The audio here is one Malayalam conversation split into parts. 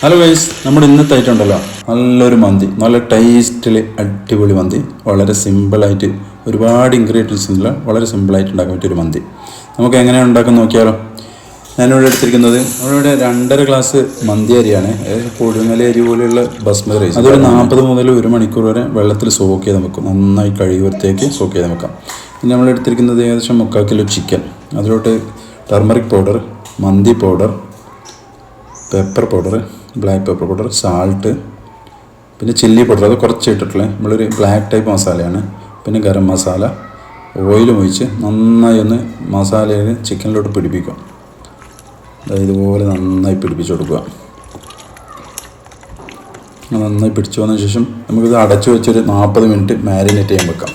ഹലോ ഗൈസ് നമ്മുടെ ഇന്നത്തെ ഐറ്റം ഉണ്ടല്ലോ. നല്ലൊരു മന്തി നല്ല ടേസ്റ്റിൽ അടിപൊളി മന്തി. വളരെ സിമ്പിളായിട്ട് ഒരുപാട് ഇൻഗ്രീഡിയൻസ് ഇല്ല വളരെ സിമ്പിളായിട്ട് ഉണ്ടാക്കാൻ പറ്റിയൊരു മന്തി. നമുക്ക് എങ്ങനെയാണ് ഉണ്ടാക്കാൻ നോക്കിയാലോ? ഞാനിവിടെ എടുത്തിരിക്കുന്നത് നമ്മളിവിടെ രണ്ടര ഗ്ലാസ് മന്തി അരിയാണ്. കൊടുങ്ങല അരി പോലെയുള്ള ബസ്മതി റൈസ് അതൊരു നാൽപ്പത് മുതൽ ഒരു മണിക്കൂർ വരെ വെള്ളത്തിൽ സോക്ക് ചെയ്ത് വെക്കും. നന്നായി കഴുകി വൃത്തിയാക്കി സോക്ക് ചെയ്ത് വെക്കാം. പിന്നെ നമ്മൾ എടുത്തിരിക്കുന്നത് ഏകദേശം മുക്കാൽ കിലോ ചിക്കൻ അതിലോട്ട് ടർമറിക് പൗഡർ മന്തി powder pepper powder black pepper powder salt പിന്നെ ചില്ലി പൗഡർ അത് കുറച്ച് ഇട്ടിട്ടുള്ളത് നമ്മളൊരു ബ്ലാക്ക് ടൈപ്പ് മസാലയാണ്. പിന്നെ ഗരം മസാല ഓയിലും ഒഴിച്ച് നന്നായി ഒന്ന് മസാലയിൽ ചിക്കനിലോട്ട് പിടിപ്പിക്കുക. ഇതുപോലെ നന്നായി പിടിപ്പിച്ച് കൊടുക്കുക. നന്നായി പിടിച്ചു വന്നതിന് ശേഷം നമുക്കിത് അടച്ചു വെച്ചൊരു നാൽപ്പത് മിനിറ്റ് മാരിനേറ്റ് ചെയ്യാൻ വെക്കാം.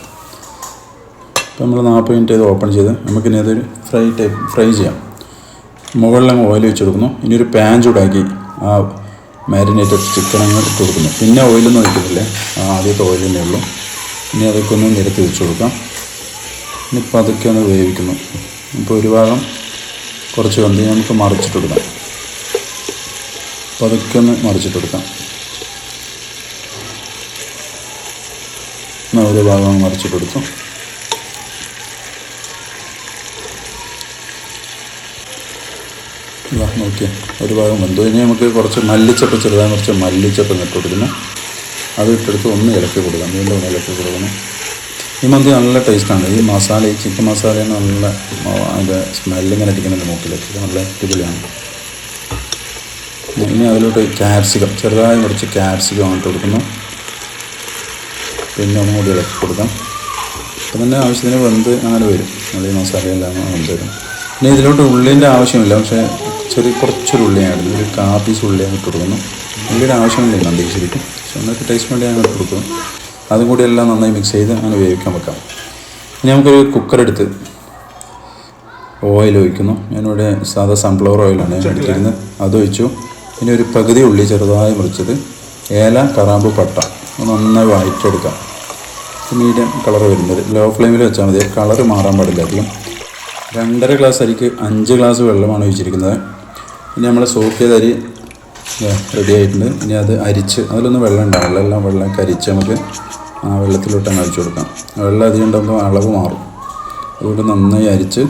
അപ്പോൾ നമ്മൾ നാൽപ്പത് മിനിറ്റ് ഇത് ഓപ്പൺ ചെയ്ത് നമുക്കിനി അതൊരു ഫ്രൈ ടൈപ്പ് ഫ്രൈ ചെയ്യാം. മുകളിലങ്ങ് ഓയിൽ വെച്ച് കൊടുക്കുന്നു. ഇനി ഒരു പാൻ ചൂടാക്കി ആ മാരിനേറ്റഡ് ചിക്കൻ അങ്ങ് ഇട്ട് കൊടുക്കുന്നു. പിന്നെ ഓയിലൊന്നും ഒഴിക്കുന്നില്ല. ആദ്യത്തെ ഓയിൽ തന്നെ ഉള്ളൂ. ഇനി അതൊക്കെ ഒന്ന് നിരത്തി വെച്ച് കൊടുക്കാം. ഇനി പതുക്കെ ഒന്ന് വേവിക്കുന്നു. ഇപ്പോൾ ഒരു ഭാഗം കുറച്ച് വന്ന് നമുക്ക് മറിച്ചിട്ട് കൊടുക്കാം. പതുക്കെ ഒന്ന് മറിച്ചിട്ട് കൊടുക്കാം. എന്നാൽ ഒരു ഭാഗം മറിച്ചിട്ട് ഇതാ നോക്കിയേ. ഒരു ഭാഗം വെന്തു ഇനി നമുക്ക് കുറച്ച് മല്ലിച്ചപ്പ് ചെറുതായി കുറച്ച് മല്ലിച്ചപ്പ് ഇട്ട് കൊടുക്കുന്നു അത് ഇട്ടെടുത്ത് ഒന്ന് ഇളക്കി കൊടുക്കാം വീണ്ടും ഒന്ന് ഇളക്കി കൊടുക്കണം. ഈ മന്തി നല്ല ടേസ്റ്റാണ് ഈ മസാല ഈ ചിക്കൻ മസാല നല്ല അതിന്റെ സ്മെല്ലിങ്ങനെ അടിക്കുന്നുണ്ട് മൂക്കിലേക്ക്. നല്ല അടിപൊളിയാണ്. ഇനി അതിലോട്ട് ക്യാപ്സിക്കം ചെറുതായി കുറച്ച് ക്യാപ്സിക്കം ഇട്ട് കൊടുക്കുന്നു. പിന്നെ ഒന്നുകൂടി ഇളക്കി കൊടുക്കാം. അപ്പം തന്നെ ആവശ്യത്തിന് വെന്ത് അങ്ങനെ വരും. നല്ല ഈ മസാലയെല്ലാം വെന്ത് വരും. പിന്നെ ഇതിലോട്ട് ഉള്ളിന്റെ ആവശ്യമില്ല. പക്ഷേ ചെറിയ കുറച്ചൊരു ഉള്ളിയായിരുന്നു ഒരു കാ പീസ് ഉള്ളിയാണ് ഇട്ട് കൊടുക്കുന്നു. ഉള്ളിയുടെ ആവശ്യമില്ല നന്ദി ശരിക്കും. പക്ഷെ ഒന്നൊക്കെ ടേസ്റ്റ് വേണ്ടി ഞാൻ ഇട്ട് കൊടുക്കുന്നു. അതും കൂടി എല്ലാം നന്നായി മിക്സ് ചെയ്ത് അങ്ങനെ വേവിക്കാൻ വെക്കാം. ഇനി നമുക്കൊരു കുക്കർ എടുത്ത് ഓയിൽ ഒഴിക്കുന്നു. ഞാനിവിടെ സാധാ സൺഫ്ലവർ ഓയിലാണ് ഞാൻ എടുത്തിരുന്നത്. അത് ഒഴിച്ചു. ഇനി ഒരു പകുതി ഉള്ളി ചെറുതായി മുറിച്ചത് ഏല കറാമ്പ് പട്ട. നന്നായി വഴറ്റെടുക്കാം മീഡിയം കളർ വരുന്നത്. ലോ ഫ്ലെയിമിൽ വെച്ചാൽ മതി. കളർ മാറാൻ പാടില്ല അധികം. രണ്ടര ഗ്ലാസ് അരിക്ക് അഞ്ച് ഗ്ലാസ് വെള്ളമാണ് ഒഴിച്ചിരിക്കുന്നത്. ഇനി നമ്മൾ സോക്ക് ചെയ്ത അരി റെഡി ആയിട്ടുണ്ട്. ഇനി അത് അരിച്ച് അതിലൊന്നും വെള്ളം ഉണ്ടാവില്ല. എല്ലാം വെള്ളം അരിച്ച് നമുക്ക് ആ വെള്ളത്തിലോട്ട് അങ്ങ് അഴിച്ചു കൊടുക്കാം. വെള്ളം അധികം ഉണ്ടാകുമ്പോൾ അളവ് മാറും. അതുകൊണ്ട് നന്നായി അരിച്ച്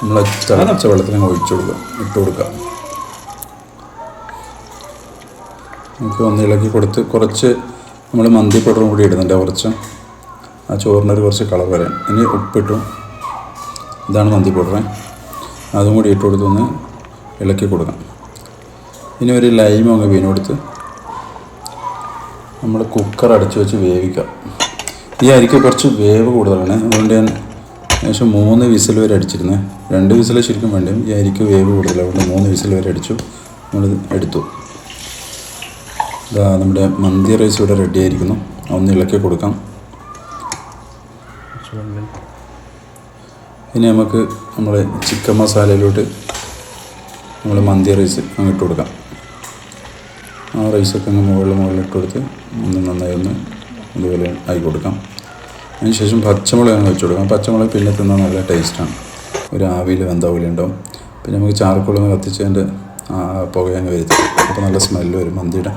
നമ്മൾ തിളച്ച വെള്ളത്തിൽ അങ്ങ് ഒഴിച്ചു കൊടുക്കുക ഇട്ട് കൊടുക്കാം. നമുക്ക് ഒന്ന് ഇളക്കി കൊടുത്ത് കുറച്ച് നമ്മൾ മന്തി പൗഡറും കൂടി ഇടുന്നുണ്ട് കുറച്ച്. ആ ചോറിനൊരു കുറച്ച് കളർ വരാൻ. ഇനി ഉപ്പിട്ടു. ഇതാണ് മന്തി പൗഡർ അതും കൂടി ഇട്ട് കൊടുത്തൊന്ന് ഇളക്കി കൊടുക്കാം. ഇനി ഒരു ലൈമ അങ്ങ് കൊടുത്ത് നമ്മൾ കുക്കർ അടച്ചു വെച്ച് വേവിക്കാം. ഈ അരിക്ക് കുറച്ച് വേവ് കൂടുതലാണ്. അതുകൊണ്ട് ഞാൻ ഏകദേശം മൂന്ന് വിസിൽ വരെ അടിച്ചിരുന്നത് രണ്ട് വിസിൽ ശരിക്കും വേണ്ടി? ഈ അരിക്ക് വേവ് കൂടുതലാണ്. അതുകൊണ്ട് മൂന്ന് വിസിൽ വരെ അടിച്ചു. നമ്മൾ എടുത്തു. ഇതാ നമ്മുടെ മന്തി റൈസ് ഇവിടെ റെഡി ആയിരിക്കുന്നു. ഒന്ന് ഇളക്കി കൊടുക്കാം. ഇനി നമുക്ക് നമ്മൾ ചിക്കൻ മസാലയിലോട്ട് നമ്മൾ മന്തി റൈസ് അങ്ങ് ഇട്ട് കൊടുക്കാം. ആ റൈസൊക്കെ അങ്ങ് മുകളിൽ മുകളിൽ ഇട്ട് കൊടുത്ത് ഒന്ന് നന്നായി ഒന്ന് ഇതുപോലെ ആയി കൊടുക്കാം. അതിനുശേഷം പച്ചമുളക് അങ്ങ് വെച്ച് കൊടുക്കാം. പച്ചമുളക് പിന്നെ തിന്നാൽ നല്ല ടേസ്റ്റാണ് ഒരു ആവിയിൽ വെന്ത പോലെ ഉണ്ടാവും. പിന്നെ നമുക്ക് ചാർക്കോളൊന്ന് കത്തിച്ചതിന്റെ ആ പുക അങ്ങ് വരുത്തി. അപ്പോൾ നല്ല സ്മെല്ല് വരും മന്തിയുടെ.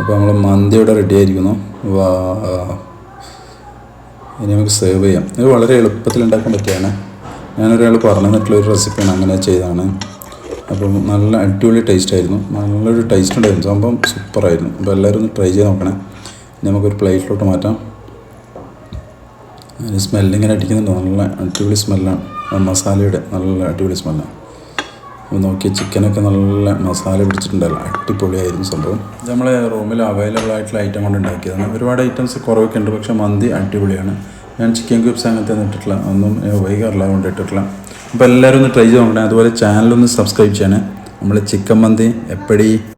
അപ്പോൾ നമ്മൾ മന്തി ഇവിടെ റെഡി ആയിരിക്കുന്നു ഇനി നമുക്ക് സേവ് ചെയ്യാം. ഇത് വളരെ എളുപ്പത്തിൽ ഉണ്ടാക്കാൻ പറ്റിയാണ്. ഞാനൊരാൾ പറഞ്ഞു തന്നിട്ടുള്ള ഒരു റെസിപ്പിയാണ് അങ്ങനെ ചെയ്തതാണ്. അപ്പം നല്ല അടിപൊളി ടേസ്റ്റ് ആയിരുന്നു. നല്ലൊരു ടേസ്റ്റ് ഉണ്ടായിരുന്നു. സംഭവം സൂപ്പറായിരുന്നു അപ്പോൾ എല്ലാവരും ഒന്ന് ട്രൈ ചെയ്ത് നോക്കണേ. നമുക്കൊരു പ്ലേറ്റിലോട്ട് മാറ്റാം. സ്മെല്ലിങ്ങനെ അടിക്കുന്നുണ്ട്. നല്ല അടിപൊളി സ്മെല്ലാണ് മസാലയുടെ നല്ല അടിപൊളി സ്മെല്ലാണ് അപ്പോൾ നോക്കി ചിക്കനൊക്കെ നല്ല മസാല പിടിച്ചിട്ടുണ്ടല്ലോ. അടിപൊളിയായിരുന്നു സംഭവം. നമ്മൾ റൂമിൽ അവൈലബിൾ ആയിട്ടുള്ള ഐറ്റം കൊണ്ട് ഉണ്ടാക്കിയതാണ് ഒരുപാട് ഐറ്റംസ് കുറവൊക്കെ ഉണ്ട് പക്ഷേ മന്തി അടിപൊളിയാണ്. ഞാൻ ചിക്കൻ ക്യൂബ്സ് അങ്ങനത്തെ ഒന്നും ഇട്ടിട്ടില്ല. ഒന്നും വൈകാറില്ല അതുകൊണ്ട് ഇട്ടിട്ടില്ല. അപ്പോൾ എല്ലാവരും ഒന്ന് ട്രൈ ചെയ്ത് നോക്കണേ. അതുപോലെ ചാനലൊന്ന് സബ്സ്ക്രൈബ് ചെയ്യണേ. നമ്മൾ ചിക്കൻ മന്തി എപ്പടി